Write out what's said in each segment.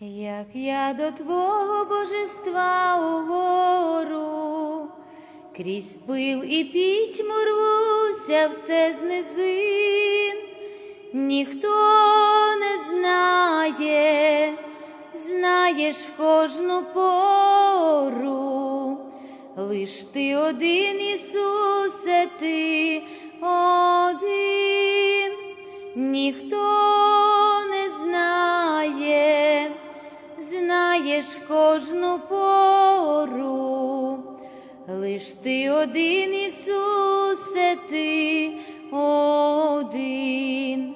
Як я до Твого божества угору, крізь пил і пітьму рвуся все з низин, ніхто не знає, знаєш в кожну пору, лиш ти один, Ісусе, ти один, ніхто знаєш кожну пору, лиш ти один, Ісусе, ти один,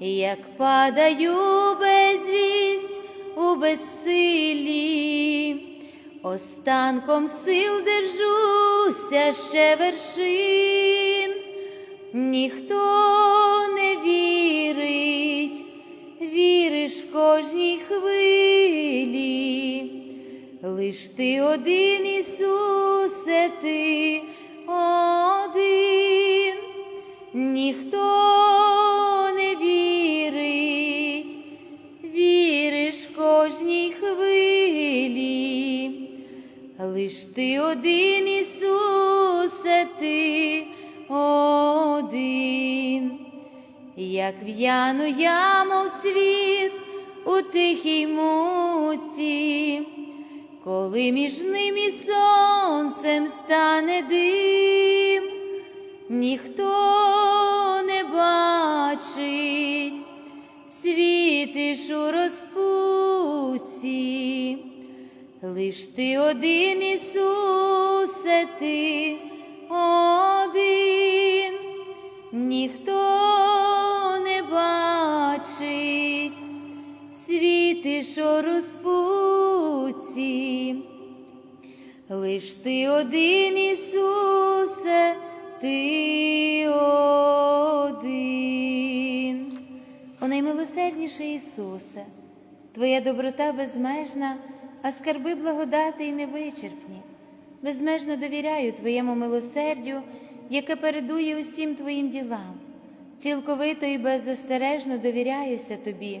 як падаю безвість у безсилі, останком сил держуся ще вершин, ніхто не вірить, віриш в кожній хвилі, лиш ти один, Ісусе, ти один, ніхто не вірить, віриш в кожній хвилі, лиш ти один, Ісусе, ти один, як в'яну я, мов цвіт у тихій муці, коли між ним і сонцем стане дим, ніхто не бачить, світиш у розпуці, лиш ти один, Ісусе, ти один, ніхто світиш у розпуці, лиш ти один, Ісусе, ти один. О наймилосердніший Ісусе, Твоя доброта безмежна, а скарби благодати й невичерпні. Безмежно довіряю Твоєму милосердю, яке передує усім Твоїм ділам. Цілковито і беззастережно довіряюся Тобі,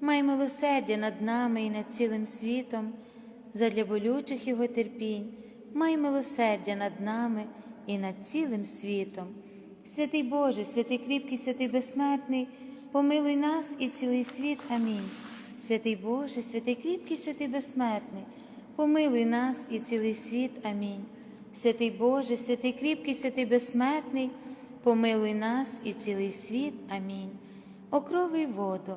май милосердя над нами і над цілим світом, задля болючих Його терпінь, май милосердя над нами і над цілим світом. Святий Боже, святий кріпкий, святий безсмертний, помилуй нас і цілий світ. Амінь. Святий Боже, святий кріпкий, святий безсмертний, помилуй нас і цілий світ. Амінь. Святий Боже, святий кріпкий, святий безсмертний, помилуй нас і цілий світ. Амінь. Окрови й воду,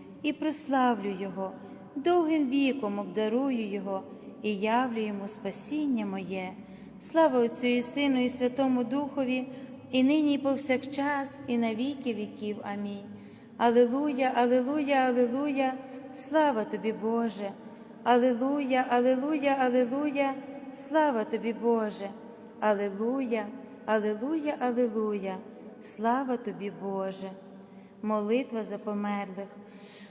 і прославлю Його, довгим віком обдарую Його і явлю йому спасіння моє. Слава Отцю і Сину, і Святому Духові, і нині, і повсякчас, і на віки віків. Амінь. Алилуя, Алилуя, Алилуя, слава тобі, Боже, Алилуя, Алилуя, Алилуя слава тобі, Боже, Алилуя, Алилуя, Алилуя, слава тобі, Боже, молитва за померлих.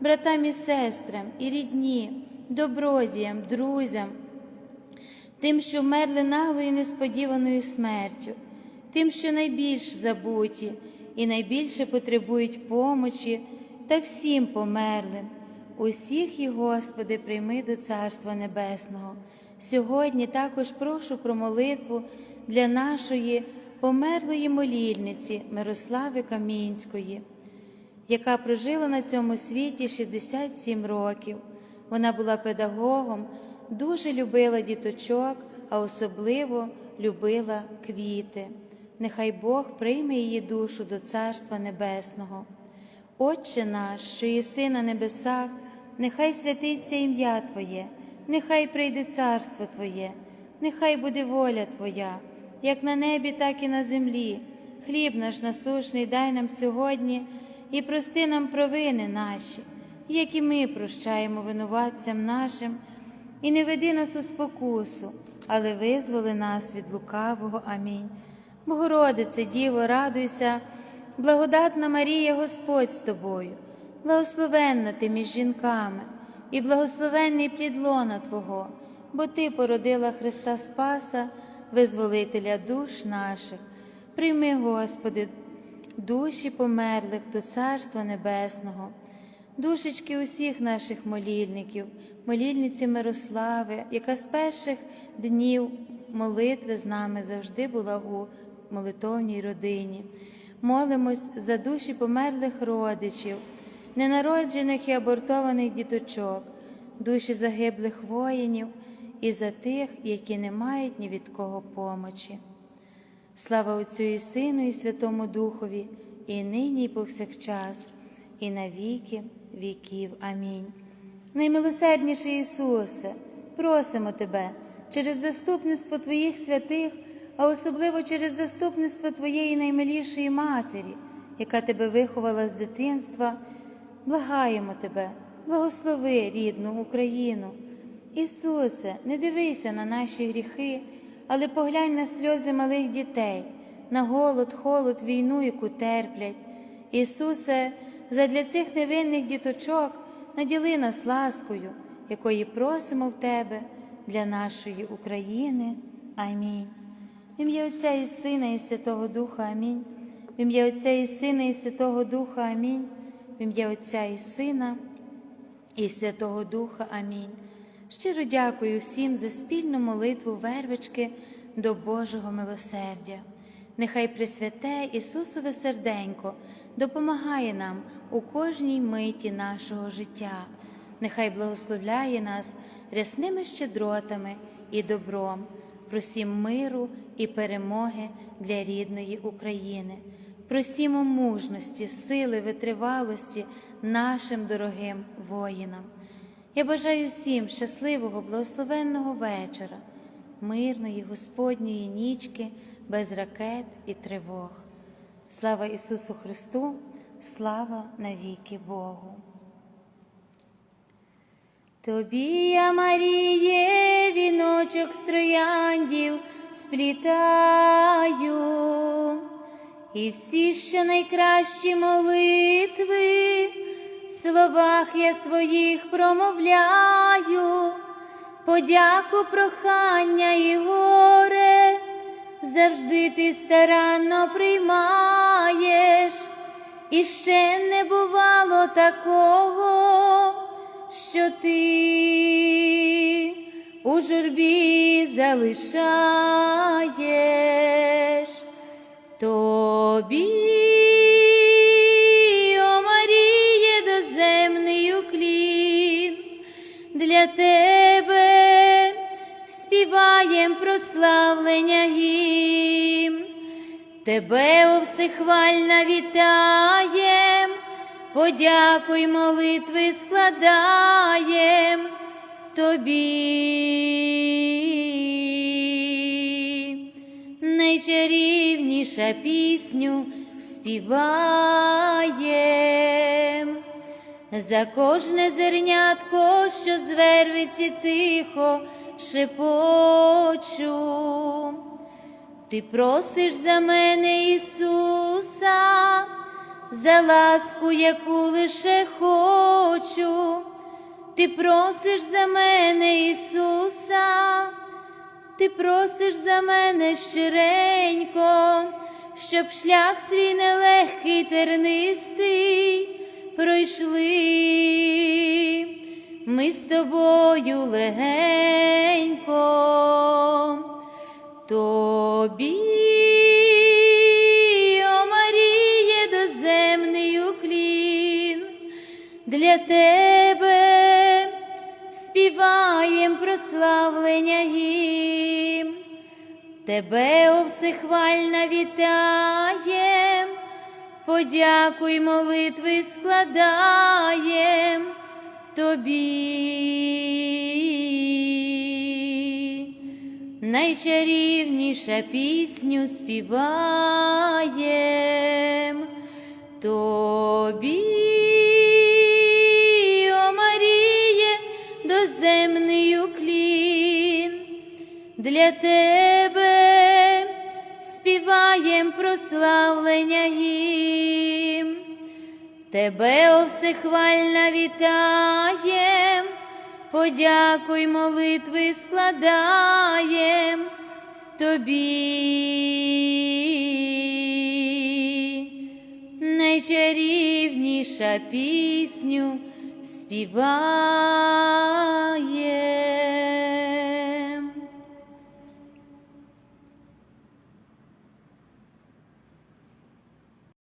братам і сестрам, і рідні, добродіям, друзям, тим, що вмерли наглою несподіваною смертю, тим, що найбільш забуті і найбільше потребують помочі, та всім померлим. Усіх їх, Господи, прийми до Царства Небесного. Сьогодні також прошу про молитву для нашої померлої молільниці Мирослави Камінської, яка прожила на цьому світі 67 років. Вона була педагогом, дуже любила діточок, а особливо любила квіти. Нехай Бог прийме її душу до Царства Небесного. Отче наш, що єси на небесах, нехай святиться ім'я Твоє, нехай прийде царство Твоє, нехай буде воля Твоя, як на небі, так і на землі. Хліб наш насушний дай нам сьогодні і прости нам провини наші, як і ми прощаємо винуватцям нашим, і не веди нас у спокусу, але визволи нас від лукавого. Амінь. Богородице, Діво, радуйся, благодатна Марія, Господь з тобою, благословенна ти між жінками, і благословенний плід лона Твого, бо Ти породила Христа Спаса, визволителя душ наших. Прийми, Господи, душі померлих до Царства Небесного, душечки усіх наших молільників, молільниці Мирослави, яка з перших днів молитви з нами завжди була у молитовній родині. Молимось за душі померлих родичів, ненароджених і абортованих діточок, душі загиблих воїнів і за тих, які не мають ні від кого помочі. Слава Отцю і Сину, і Святому Духові, і нині, і повсякчас, і на віки віків. Амінь. Наймилосердніший Ісусе, просимо Тебе через заступництво Твоїх святих, а особливо через заступництво Твоєї наймилішої Матері, яка Тебе виховала з дитинства, благаємо Тебе, благослови рідну Україну. Ісусе, не дивися на наші гріхи, але поглянь на сльози малих дітей, на голод, холод, війну, яку терплять. Ісусе, задля цих невинних діточок наділи нас ласкою, якої просимо в Тебе для нашої України. Амінь. В ім'я Отця і Сина, і Святого Духа Амінь. В ім'я Отця і Сина, і Святого Духа Амінь. В ім'я Отця і Сина і Святого Духа. Амінь. Щиро дякую всім за спільну молитву вервички до Божого милосердя. Нехай Пресвяте Ісусове серденько допомагає нам у кожній миті нашого життя. Нехай благословляє нас рясними щедротами і добром, просім миру і перемоги для рідної України. Просімо мужності, сили, витривалості нашим дорогим воїнам. Я бажаю всім щасливого, благословенного вечора, мирної Господньої нічки, без ракет і тривог. Слава Ісусу Христу, слава навіки Богу. Тобі я, Маріє, віночок з трояндів сплітаю, і всі, що найкращі молитви, в словах я своїх промовляю, подяку, прохання і горе, завжди ти старанно приймаєш, і ще не бувало такого, що ти у журбі залишаєш. Тобі, співаєм прославлення гімн. Тебе всехвальна вітаєм, подякуй молитви складаєм тобі. Найчарівніша пісню співаєм. За кожне зернятко, що з вервиці тихо шепочу. Ти просиш за мене, Ісуса, за ласку, яку лише хочу. Ти просиш за мене, Ісуса, ти просиш за мене щиренько, щоб шлях свій нелегкий тернистий пройшли ми з тобою легенько. Тобі, о Маріє, доземний уклін, для тебе співаєм прославлення гімн. Тебе, о всехвальна, вітаєм, подякуй молитви складаєм тобі. Найчарівніша пісню співаєм тобі, Маріє, доземний уклін, для тебе співаєм прославлення гімн. Тебе, о вітаєм, подякуй молитви складаєм тобі. Найчарівніша пісню співає.